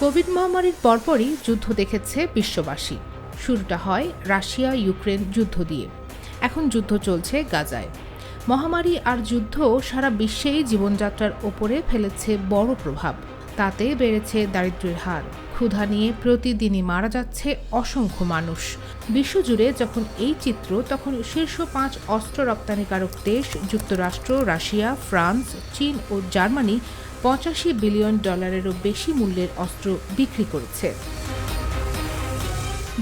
Covid মহামারীর পরপরই যুদ্ধ দেখেছে বিশ্ববাসী। শুরুটা হয় রাশিয়া ইউক্রেন যুদ্ধ দিয়ে। এখন যুদ্ধ চলছে গাজায়। মহামারী আর যুদ্ধ সারা বিশ্বেই জীবনযাত্রার ওপরে ফেলেছে বড় প্রভাব। তাতে বেড়েছে দারিদ্র্যের হার। ক্ষুধা নিয়ে প্রতিদিনই মারা যাচ্ছে অসংখ্য মানুষ। বিশ্বজুড়ে যখন এই চিত্র, তখন শীর্ষ পাঁচ অস্ত্র রপ্তানিকারক দেশ যুক্তরাষ্ট্র, রাশিয়া, ফ্রান্স, চীন ও জার্মানি পঁচাশি বিলিয়ন ডলারেরও বেশি মূল্যের অস্ত্র বিক্রি করেছে।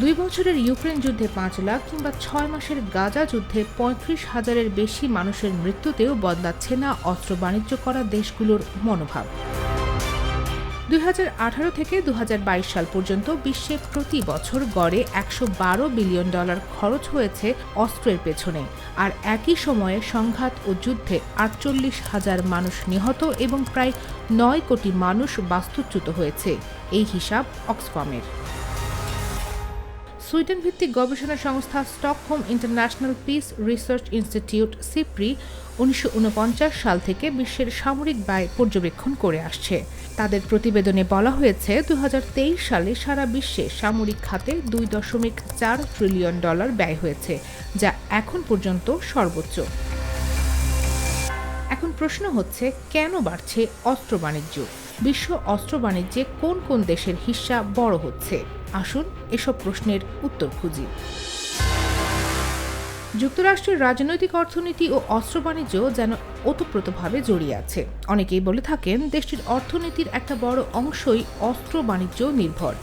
দুই বছরের ইউক্রেন যুদ্ধে পাঁচ লাখ কিংবা ছয় মাসের গাজা যুদ্ধে পঁয়ত্রিশ হাজারের বেশি মানুষের মৃত্যুতেও বদলাচ্ছে না অস্ত্র বাণিজ্য করা দেশগুলোর মনোভাব। দুই হাজার আঠারো থেকে দু হাজার বাইশ সাল পর্যন্ত বিশ্বে প্রতি বছর গড়ে একশো বারো বিলিয়ন ডলার খরচ হয়েছে অস্ত্রের পেছনে। আর একই সময়ে সংঘাত ও যুদ্ধে আটচল্লিশ হাজার মানুষ নিহত এবং প্রায় নয় কোটি মানুষ বাস্তুচ্যুত হয়েছে। এই হিসাব অক্সফামের। সুইডেন ভিত্তিক গবেষণা সংস্থা Stockholm International Peace Research Institute, SIPRI, উনিশশো উনপঞ্চাশ সাল থেকে বিশ্বের সামরিক ব্যয় পর্যবেক্ষণ করে আসছে। তাদের প্রতিবেদনে বলা হয়েছে দু হাজার তেইশ সালে সারা বিশ্বে সামরিক খাতে দুই দশমিক চার ট্রিলিয়ন ডলার ব্যয় হয়েছে, যা এখন পর্যন্ত সর্বোচ্চ। এখন প্রশ্ন হচ্ছে, কেন বাড়ছে অস্ত্র বাণিজ্য? বিশ্ব অস্ত্র বাণিজ্যে কোন কোন দেশের হিস্সা বড় হচ্ছে? আসুন এসব প্রশ্নের উত্তর খুঁজি। যুক্তরাষ্ট্রের রাজনৈতিক অর্থনীতি ও অস্ত্র বাণিজ্য যেন ওতপ্রোতভাবে জড়িয়ে আছে। অনেকেই বলে থাকেন, দেশটির অর্থনীতির একটা বড় অংশই অস্ত্র বাণিজ্য নির্ভর।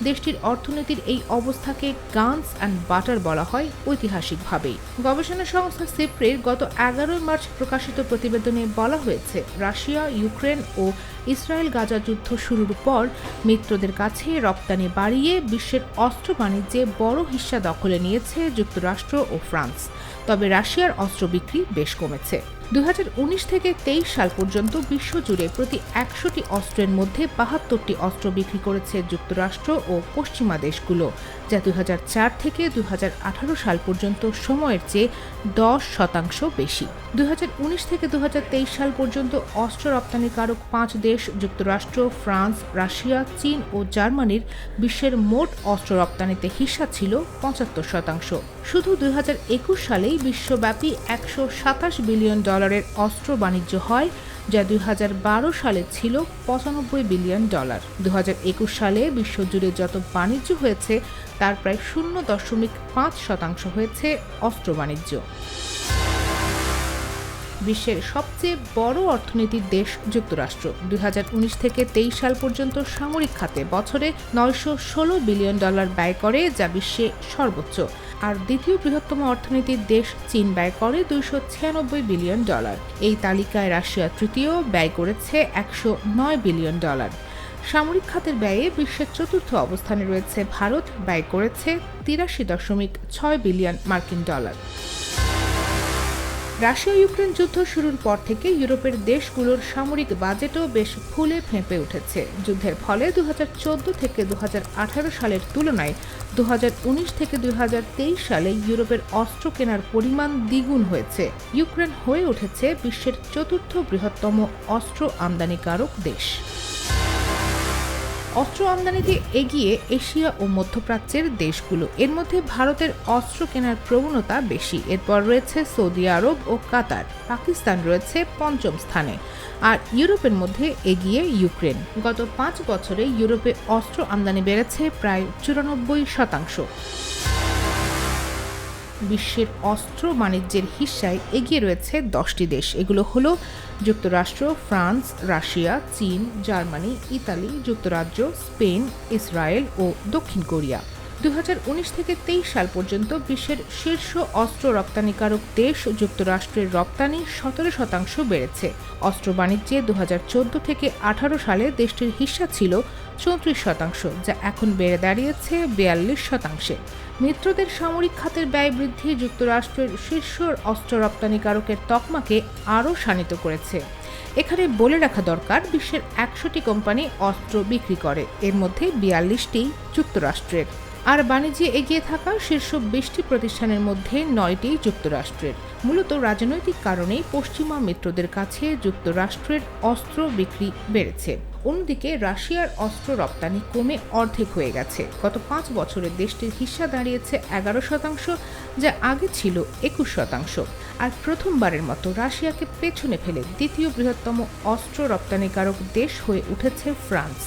দেশটির অর্থনীতির এই অবস্থাকে গানস অ্যান্ড বাটার বলা হয় ঐতিহাসিকভাবেই গবেষণা সংস্থা সিপ্রির গত এগারোই মার্চ প্রকাশিত প্রতিবেদনে বলা হয়েছে, রাশিয়া, ইউক্রেন ও ইসরায়েল গাজা যুদ্ধ শুরুর পর মিত্রদের কাছে রপ্তানি বাড়িয়ে বিশ্বের অস্ত্র বাণিজ্যে বড় হিস্সা দখলে নিয়েছে যুক্তরাষ্ট্র ও ফ্রান্স। তবে রাশিয়ার অস্ত্র বিক্রি বেশ কমেছে। দুই হাজার উনিশ থেকে তেইশ সাল পর্যন্ত বিশ্বজুড়ে প্রতি একশোটি অস্ত্রের মধ্যে বাহাত্তরটি অস্ত্র বিক্রি করেছে যুক্তরাষ্ট্র ও পশ্চিমা দেশগুলো, যা দু হাজার চার থেকে দু হাজার আঠারো সাল পর্যন্ত সময়ের চেয়ে দশ শতাংশ বেশি। দু হাজার উনিশ থেকে দু হাজার তেইশ সাল পর্যন্ত অস্ত্র রপ্তানিকারক পাঁচ দেশ যুক্তরাষ্ট্র, ফ্রান্স, রাশিয়া, চীন ও জার্মানির বিশ্বের মোট অস্ত্র রপ্তানিতে হিস্সা ছিল পঁচাত্তর শতাংশ। শুধু দুই হাজার একুশ সালেই বিশ্বব্যাপী একশো সাতাশ বিলিয়ন ডলারের অস্ত্র বাণিজ্য হয়, যা দুই সালে ছিল পঁচানব্বই বিলিয়ন ডলার। দু সালে বিশ্বজুড়ে যত বাণিজ্য হয়েছে, তার প্রায় শূন্য দশমিক পাঁচ শতাংশ হয়েছে অস্ত্র বাণিজ্য। বিশ্বের সবচেয়ে বড় অর্থনীতির দেশ যুক্তরাষ্ট্র। দুই হাজার উনিশ থেকে তেইশ সাল পর্যন্ত সামরিক খাতে বছরে নয়শো ষোলো বিলিয়ন ডলার ব্যয় করে, যা বিশ্বে সর্বোচ্চ। আর দ্বিতীয় বৃহত্তম অর্থনীতির দেশ চীন ব্যয় করে দুইশো ছিয়ানব্বই বিলিয়ন ডলার। এই তালিকায় রাশিয়া তৃতীয় ব্যয় করেছে একশো নয় বিলিয়ন ডলার। সামরিক খাতের ব্যয়ে বিশ্বের চতুর্থ অবস্থানে রয়েছে ভারত, ব্যয় করেছে তিরাশি দশমিক ছয় বিলিয়ন মার্কিন ডলার। রাশিয়া ইউক্রেন যুদ্ধ শুরুর পর থেকে ইউরোপের দেশগুলোর সামরিক বাজেটও বেশ ফুলে ফেঁপে উঠেছে। যুদ্ধের ফলে দু হাজার চোদ্দ থেকে দু হাজার আঠারো সালের তুলনায় দু হাজার উনিশ থেকে দু হাজার তেইশ সালে ইউরোপের অস্ত্র কেনার পরিমাণ দ্বিগুণ হয়েছে। ইউক্রেন হয়ে উঠেছে বিশ্বের চতুর্থ বৃহত্তম অস্ত্র আমদানিকারক দেশ। অস্ত্র আমদানিতে এগিয়ে এশিয়া ও মধ্যপ্রাচ্যের দেশগুলো। এর মধ্যে ভারতের অস্ত্র কেনার প্রবণতা বেশি। এরপর রয়েছে সৌদি আরব ও কাতার। পাকিস্তান রয়েছে পঞ্চম স্থানে। আর ইউরোপের মধ্যে এগিয়ে ইউক্রেন। গত পাঁচ বছরে ইউরোপে অস্ত্র আমদানি বেড়েছে প্রায় চুরানব্বই শতাংশ। বিশ্বের অস্ত্র বাণিজ্যের হিসায় এগিয়ে রয়েছে দশটি দেশ। এগুলো হলো যুক্তরাষ্ট্র, ফ্রান্স, রাশিয়া, চীন, জার্মানি, ইতালি, যুক্তরাজ্য, স্পেন, ইসরায়েল ও দক্ষিণ কোরিয়া। দু হাজার উনিশ থেকে তেইশ সাল পর্যন্ত বিশ্বের শীর্ষ অস্ত্র রপ্তানিকারক দেশ যুক্তরাষ্ট্রের রপ্তানি সতেরো শতাংশ বেড়েছে। অস্ত্র বাণিজ্যে দু হাজার চোদ্দ থেকে আঠারো সালে দেশটির হিস্সা ছিল চৌত্রিশ শতাংশ, যা এখন বেড়ে দাঁড়িয়েছে বিয়াল্লিশ শতাংশে। মিত্রদের সামরিক খাতের ব্যয় বৃদ্ধি যুক্তরাষ্ট্রের শীর্ষ অস্ত্র রপ্তানিকারকের তকমাকে আরও শানিত করেছে। এখানে বলে রাখা দরকার, বিশ্বের একশোটি কোম্পানি অস্ত্র বিক্রি করে, এর মধ্যে বিয়াল্লিশটি যুক্তরাষ্ট্রের। আর বাণিজ্যে এগিয়ে থাকা শীর্ষ বিশটি প্রতিষ্ঠানের মধ্যে নয়টি যুক্তরাষ্ট্রের। মূলত রাজনৈতিক কারণেই পশ্চিমা মিত্রদের কাছে যুক্তরাষ্ট্রের অস্ত্র বিক্রি বেড়েছে। অন্যদিকে রাশিয়ার অস্ত্র রপ্তানি কমে অর্ধেক হয়ে গেছে। গত পাঁচ বছরে দেশটির হিস্সা দাঁড়িয়েছে এগারো শতাংশ, যা আগে ছিল একুশ শতাংশ। আর প্রথমবারের মতো রাশিয়াকে পেছনে ফেলে দ্বিতীয় বৃহত্তম অস্ত্র রপ্তানিকারক দেশ হয়ে উঠেছে ফ্রান্স।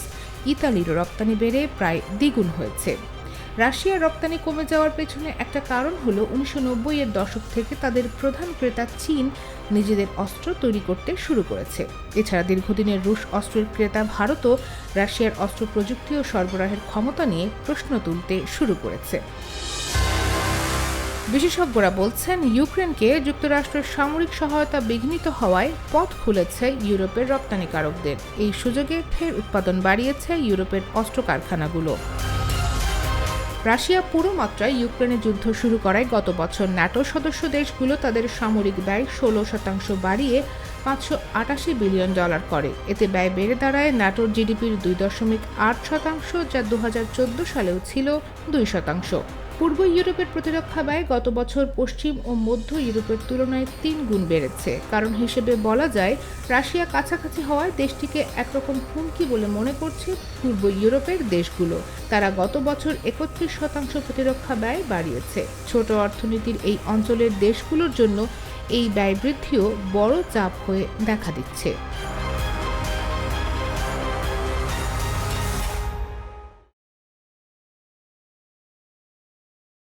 ইতালির রপ্তানি বেড়ে প্রায় দ্বিগুণ হয়েছে। রাশিয়ার রপ্তানি কমে যাওয়ার পেছনে একটা কারণ হলো উনিশশো নব্বই এর দশক থেকে তাদের প্রধান ক্রেতা চীন নিজেদের অস্ত্র তৈরি করতে শুরু করেছে। এছাড়া দীর্ঘদিনের রুশ অস্ত্রের ক্রেতা ভারতও রাশিয়ার অস্ত্র প্রযুক্তি ও সরবরাহের ক্ষমতা নিয়ে প্রশ্ন তুলতে শুরু করেছে। বিশেষজ্ঞরা বলছেন, ইউক্রেনকে যুক্তরাষ্ট্রের সামরিক সহায়তা বিঘ্নিত হওয়ায় পথ খুলেছে ইউরোপের রপ্তানিকারকদের। এই সুযোগে ফের উৎপাদন বাড়িয়েছে ইউরোপের অস্ত্র কারখানাগুলো। রাশিয়া পুরো মাত্রায় ইউক্রেনে যুদ্ধ শুরু করায় গত বছর ন্যাটো সদস্য দেশগুলো তাদের সামরিক ব্যয় ষোলো শতাংশ বাড়িয়ে পাঁচশো আটাশি বিলিয়ন ডলার করে। এতে ব্যয় বেড়ে দাঁড়ায় ন্যাটোর জিডিপির দুই দশমিক আট শতাংশ, যা দু হাজার চোদ্দ সালেও ছিল দুই শতাংশ। পূর্ব ইউরোপের প্রতিরক্ষা ব্যয় গত বছর পশ্চিম ও মধ্য ইউরোপের তুলনায় তিন গুণ বেড়েছে। কারণ হিসেবে বলা যায়, রাশিয়া কাছাকাছি হওয়ায় দেশটিকে একরকম হুমকি বলে মনে করছে পূর্ব ইউরোপের দেশগুলো। তারা গত বছর একত্রিশ শতাংশ প্রতিরক্ষা ব্যয় বাড়িয়েছে। ছোট অর্থনীতির এই অঞ্চলের দেশগুলোর জন্য এই ব্যয় বৃদ্ধিও বড় চাপ হয়ে দেখা দিচ্ছে।